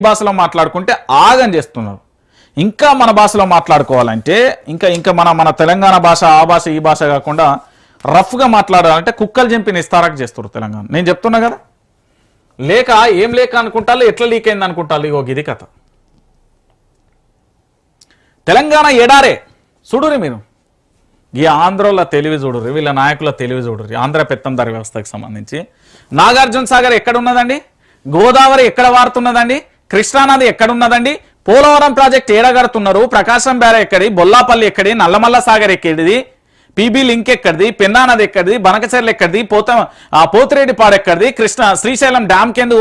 భాషలో మాట్లాడుకుంటే ఆగం చేస్తున్నారు. ఇంకా మన భాషలో మాట్లాడుకోవాలంటే ఇంకా ఇంకా మన మన తెలంగాణ భాష ఆ భాష ఈ భాష కాకుండా రఫ్గా మాట్లాడాలంటే కుక్కలు చింపి నిస్తారాకు చేస్తారు తెలంగాణ. నేను చెప్తున్నా కదా? లేక ఏం లేక అనుకుంటారు? ఎట్లా లీక్ అయింది అనుకుంటారు? ఇగో ఇది కథ. తెలంగాణ ఎడారే. చూడురి మీరు. ఈ ఆంధ్రోల తెలివి చూడురు వీళ్ళ నాయకుల తెలివి చూడుర్రి ఆంధ్ర పెత్తందారి వ్యవస్థకు సంబంధించి. నాగార్జున సాగర్ ఎక్కడ ఉన్నదండి గోదావరి ఎక్కడ వారుతున్నదండి కృష్ణానది ఎక్కడున్నదండి? పోలవరం ప్రాజెక్ట్ ఏడగడుతున్నారు. ప్రకాశం బేర ఎక్కడి? బొల్లాపల్లి ఎక్కడి? నల్లమల్ల సాగర్ ఎక్కడిది? పీబీ లింక్ ఎక్కడిది? పెన్నా నది ఎక్కడిది? బనకచర్లు ఎక్కడిది? పోత పోతిరెడ్డిపాడు ఎక్కడిది? కృష్ణ శ్రీశైలం డ్యామ్ కింద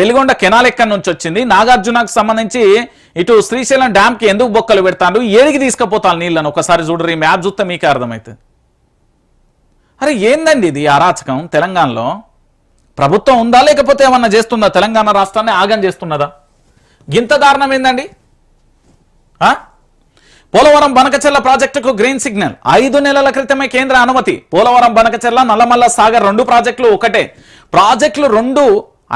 వెలుగొండ కెనాల్ ఎక్కడి నుంచి వచ్చింది? నాగార్జునకు సంబంధించి ఇటు శ్రీశైలం డ్యామ్కి ఎందుకు బొక్కలు పెడతాను ఏడికి తీసుకుపోతాను నీళ్ళను? ఒకసారి చూడరు ఈ మ్యాప్ చూస్తే మీకే అర్థమవుతుంది అరే ఏందండి ఇది అరాచకం తెలంగాణలో? ప్రభుత్వం ఉందా లేకపోతే ఏమన్నా చేస్తుందా? తెలంగాణ రాష్ట్రాన్ని ఆగం చేస్తున్నదా? గింత దారుణం ఏందండి? పోలవరం బనకచెర్ల ప్రాజెక్టుకు గ్రీన్ సిగ్నల్. ఐదు నెలల క్రితమే కేంద్ర అనుమతి. పోలవరం బనకచెర్ల నల్లమల్ల సాగర్ రెండు ప్రాజెక్టులు ఒకటే. ప్రాజెక్టులు రెండు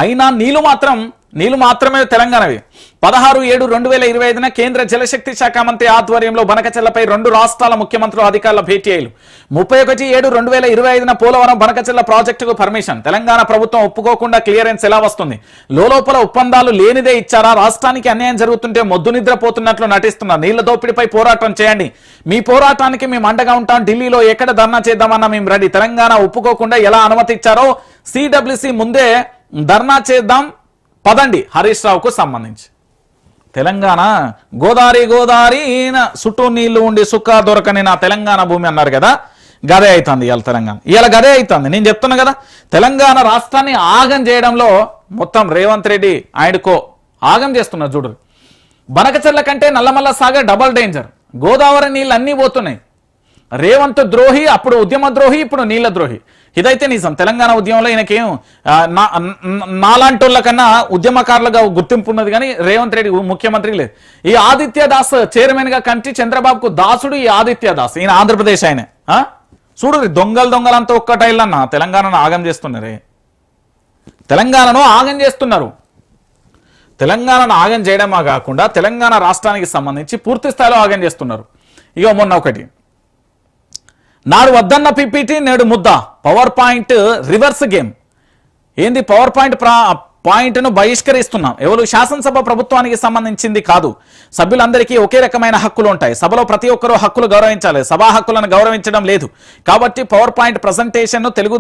అయినా నీళ్ళు మాత్రం నీళ్ళు మాత్రమే తెలంగాణవి. పదహారు ఏడు రెండు వేల ఇరవై ఐదున కేంద్ర జలశక్తి శాఖ మంత్రి ఆధ్వర్యంలో బనకచెల్లపై రెండు రాష్ట్రాల ముఖ్యమంత్రులు అధికారుల భేటీ అయ్యారు. ముప్పై ఒకటి ఏడు రెండు వేల ఇరవై ఐదున పోలవరం బనకచెల్ల ప్రాజెక్టుకు పర్మిషన్. తెలంగాణ ప్రభుత్వం ఒప్పుకోకుండా క్లియరెన్స్ ఎలా వస్తుంది? లోలోపల ఒప్పందాలు లేనిదే ఇచ్చారా? రాష్ట్రానికి అన్యాయం జరుగుతుంటే మొద్దు నిద్రపోతున్నట్లు నటిస్తున్నారు నీళ్ళ దోపిడీపై పోరాటం చేయండి. మీ పోరాటానికి మేము అండగా ఉంటాం. ఢిల్లీలో ఎక్కడ ధర్నా చేద్దామన్నా మేము రెడీ. తెలంగాణ ఒప్పుకోకుండా ఎలా అనుమతి ఇచ్చారో? సిడబ్ల్యూసి ముందే ధర్నా చేద్దాం. పదండి హరీష్ రావుకు సంబంధించి. తెలంగాణ గోదావరి గోదావరి చుట్టూ నీళ్ళు ఉండి సుక్క దొరకని నా తెలంగాణ భూమి అన్నారు కదా గదే అవుతుంది ఇవాళ తెలంగాణ. ఇవాళ గదే అవుతుంది నేను చెప్తున్నా కదా తెలంగాణ రాష్ట్రాన్ని ఆగం చేయడంలో మొత్తం రేవంత్ రెడ్డి ఆయనకో ఆగం చేస్తున్నారు చూడు. బనకచెర్ల కంటే నల్లమల్ల సాగర్ డబల్ డేంజర్. గోదావరి నీళ్ళు అన్నీ పోతున్నాయి. రేవంత్ ద్రోహి అప్పుడు ఉద్యమ ద్రోహి ఇప్పుడు నీళ్ళ ద్రోహి. ఇదైతే నిజం. తెలంగాణ ఉద్యమంలో ఈయనకేం ఆ, నాలాంటి కన్నా ఉద్యమకారులుగా గుర్తింపు ఉన్నది కానీ రేవంత్ రెడ్డి ముఖ్యమంత్రి లేదు. ఈ ఆదిత్య దాస్ చైర్మన్గా కంటి చంద్రబాబుకు దాసుడు ఈ ఆదిత్య దాస్. ఈయన ఆంధ్రప్రదేశ్ ఆయన. చూడు దొంగలు దొంగలంతా ఒక్కటైళ్ళన్న తెలంగాణను ఆగం చేస్తున్నారే. తెలంగాణను ఆగం చేస్తున్నారు. తెలంగాణను ఆగం చేయడమా కాకుండా తెలంగాణ రాష్ట్రానికి సంబంధించి పూర్తి స్థాయిలో ఆగం చేస్తున్నారు. ఇగో మొన్న ఒకటి. నాడు వద్దన్న పీపీటీ నేడు ముద్ద. Power point reverse game. ఏంది పవర్ పాయింట్ పాయింట్ను బహిష్కరిస్తున్నాం. ఎవరు శాసనసభ ప్రభుత్వానికి సంబంధించింది కాదు. సభ్యులందరికీ ఒకే రకమైన హక్కులు ఉంటాయి. సభలో ప్రతి ఒక్కరూ హక్కులు గౌరవించాలి. సభా హక్కులను గౌరవించడం లేదు. కాబట్టి పవర్ పాయింట్ ప్రజెంటేషన్ తెలుగుదేశం